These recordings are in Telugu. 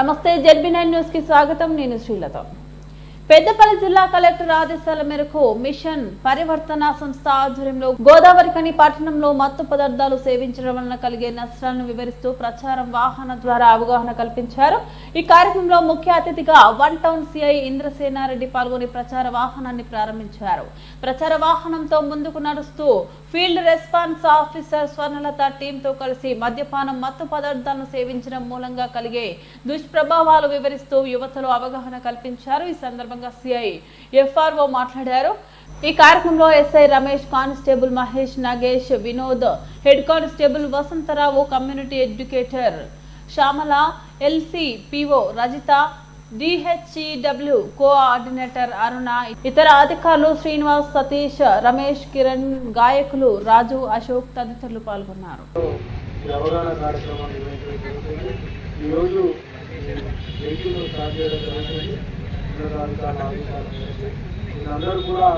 నమస్తే జెడ్బీ నైన్ న్యూస్కి స్వాగతం. నేను శ్రీలత. పెద్దపల్లి జిల్లా కలెక్టర్ ఆదేశాల మేరకు మిషన్ పరివర్తన సంస్థ ఆధ్వర్యంలో గోదావరికని పట్టణంలో మత్తు పదార్థాలు సేవించడం వలన కలిగే నష్టాలను వివరిస్తూ ప్రచారం వాహన ద్వారా అవగాహన కల్పించారు. ఈ కార్యక్రమంలో ముఖ్య అతిథిగా వన్ టౌన్ సిఐ ఇంద్రసేనారెడ్డి పాల్గొని ప్రచార వాహనాన్ని ప్రారంభించారు. ప్రచార వాహనంతో ముందుకు నడుస్తూ ఫీల్డ్ రెస్పాన్స్ ఆఫీసర్ స్వర్ణలత టీంతో కలిసి మద్యపానం మత్తు పదార్థాలను సేవించడం మూలంగా కలిగే దుష్ప్రభావాలు వివరిస్తూ యువతలో అవగాహన కల్పించారు. ఈ సందర్భంగా సిఐ ఎఫ్ఆర్ఓ మాట్లాడారు. ఈ కార్యక్రమంలో SI Ramesh constable Mahesh Nagesh Vinod head constable Vasantharao community educator Shyamala LC PO Rajitha DHEW coordinator Aruna ఇతర అధికారులు శ్రీనివాస్ సతీష్ రమేష్ కిరణ్ గాయకులు రాజు అశోక్ తదితరులు పాల్గొన్నారు. ఈ అవగాహన కార్యక్రమాన్ని నిర్వహించడం వీళ్ళందరూ కూడా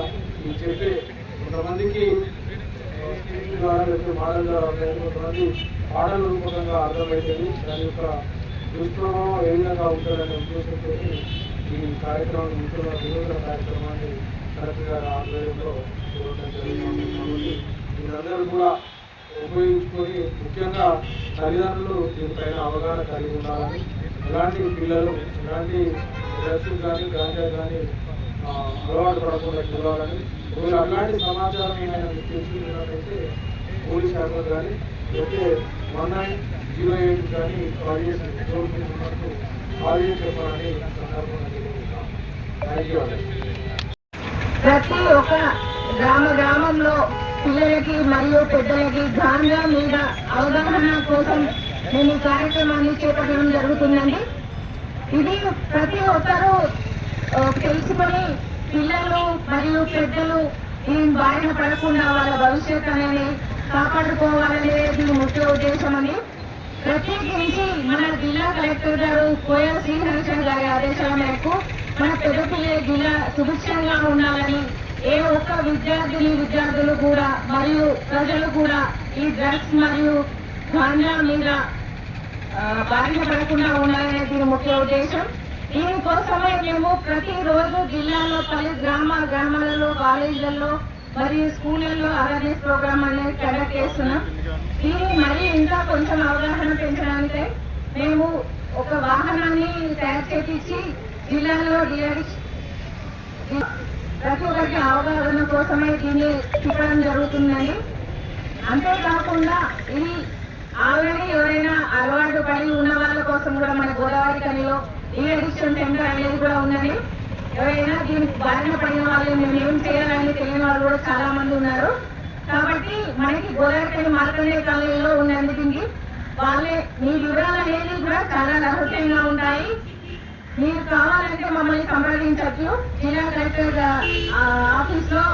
ఈ చెప్పి కొంతమందికి ద్వారా లేకపోతే మోడల్ కొంతమంది పాటల రూపకంగా అర్థమవుతుంది దాని యొక్క దుష్ప్రభావం ఏ విధంగా ఉంటుందనే ఉద్దేశంతో ఈ కార్యక్రమం మిత్రుల వినోదన కార్యక్రమాన్ని కలెక్టర్ గారి ఆధ్వర్యంలో చూడటం జరుగుతుంది కాబట్టి వీళ్ళందరూ కూడా ఉపయోగించుకొని ముఖ్యంగా తల్లిదండ్రులు దీనిపైన అవగాహన కలిగి ఉండాలని ఎలాంటి పిల్లలు ఎలాంటి డ్రగ్స్ కానీ గాంజా కానీ అలవాటు పడకుండా చూడాలని ఒకవేళ అలాంటి సమాచారం ఏమైనా మీకు తెలుసుకున్నట్లయితే పోలీస్ శాఖలు కానీ లేకపోతే వన్ నైన్ జీరో ఎయిట్ కానీ కాల్ చేసి టోల్ కాల్ చేసి చెప్పాలని సందర్భంగా ప్రతి ఒక్క గ్రామ గ్రామంలో పిల్లలకి మరియు పెద్దలకి గాంజా మీద అవగాహన కోసం మేము ఈ కార్యక్రమాన్ని చేపట్టడం జరుగుతుందండి. ఇది ప్రతి ఒక్కరూ తెలుసుకొని పిల్లలు మరియు పెద్దలు దీని బారిన పడకుండా వాళ్ళ భవిష్యత్ అనేది కాపాడుకోవాలనే దీని ముఖ్య ఉద్దేశం అని ప్రత్యేకించి మన జిల్లా కలెక్టర్ గారు కోయ శ్రీహరిచంద్ర గారి ఆదేశాల మేరకు మన పెద్దపల్లి జిల్లా సుభిక్షంగా ఉండాలని ఏ ఒక్క విద్యార్థిని విద్యార్థులు కూడా మరియు ప్రజలు కూడా ఈ డ్రగ్స్ మరియు గాంజా మీద బారిన పడకుండా ఉండాలనే దీని ముఖ్య ఉద్దేశం. దీనికోసమే మేము ప్రతిరోజు జిల్లాలో పలు గ్రామ గ్రామాలలో కాలేజీలలో మరియు స్కూళ్ళల్లో అవేర్నెస్ ప్రోగ్రామ్ అనేది కండక్ట్ చేస్తున్నాం. దీన్ని మరీ ఇంకా కొంచెం అవగాహన పెంచడానికి మేము ఒక వాహనాన్ని తయారు చేపించి జిల్లాలో డిఆర్ఎస్ ప్రతి ఒక్కరికి అవగాహన కోసమే దీన్ని తిప్పడం జరుగుతుందండి అంతేకాకుండా ఇది ఆల్రెడీ ఎవరైనా అలవాటు పడి ఉన్న వాళ్ళ కోసం కూడా మన గోదావరి కనిలో ఈ అడిక్షన్ సెంటర్ అనేది కూడా ఉన్నది. ఎవరైనా దీనికి బారిన పడిన వాళ్ళు మేము ఏం చేయాలని తెలియని వాళ్ళు కూడా చాలా మంది ఉన్నారు. కాబట్టి మనకి గోదావరి కని మార్కండే కాలేజీలో ఉన్నందుకు వాళ్ళే మీ వివరాలు అనేది కూడా చాలా రహస్యంగా ఉంటాయి. మీరు కావాలంటే మమ్మల్ని సంప్రదించవచ్చు. జిల్లా కలెక్టర్ ఆఫీస్లో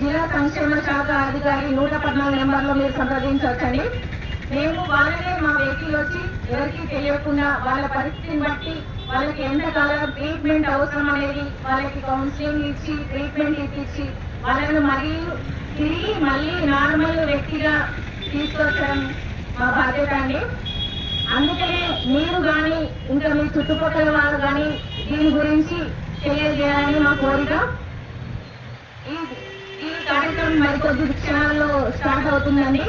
జిల్లా సంక్షేమ శాఖ అధికారి నూట పద్నాలుగు నెంబర్లో మీరు సంప్రదించవచ్చండి. మేము వాళ్ళనే మా వెహికల్ వచ్చి ఎవరికి తెలియకుండా వాళ్ళ పరిస్థితిని బట్టి వాళ్ళకి ఎంత కాలం ట్రీట్మెంట్ అవసరం అనేది వాళ్ళకి కౌన్సిలింగ్ ఇచ్చి ట్రీట్మెంట్ ఇప్పించి వాళ్ళను మరీ తిరిగి మళ్ళీ నార్మల్ వ్యక్తిగా తీసుకొచ్చడం మా బాధ్యత అండి. అందుకనే మీరు కానీ ఇంకా మీ చుట్టుపక్కల వారు కానీ దీని గురించి తెలియజేయాలని మా కోరిక. ఈ ఈ కార్యక్రమం మరికొద్ది క్షణాల్లో స్టార్ట్ అవుతుందండి.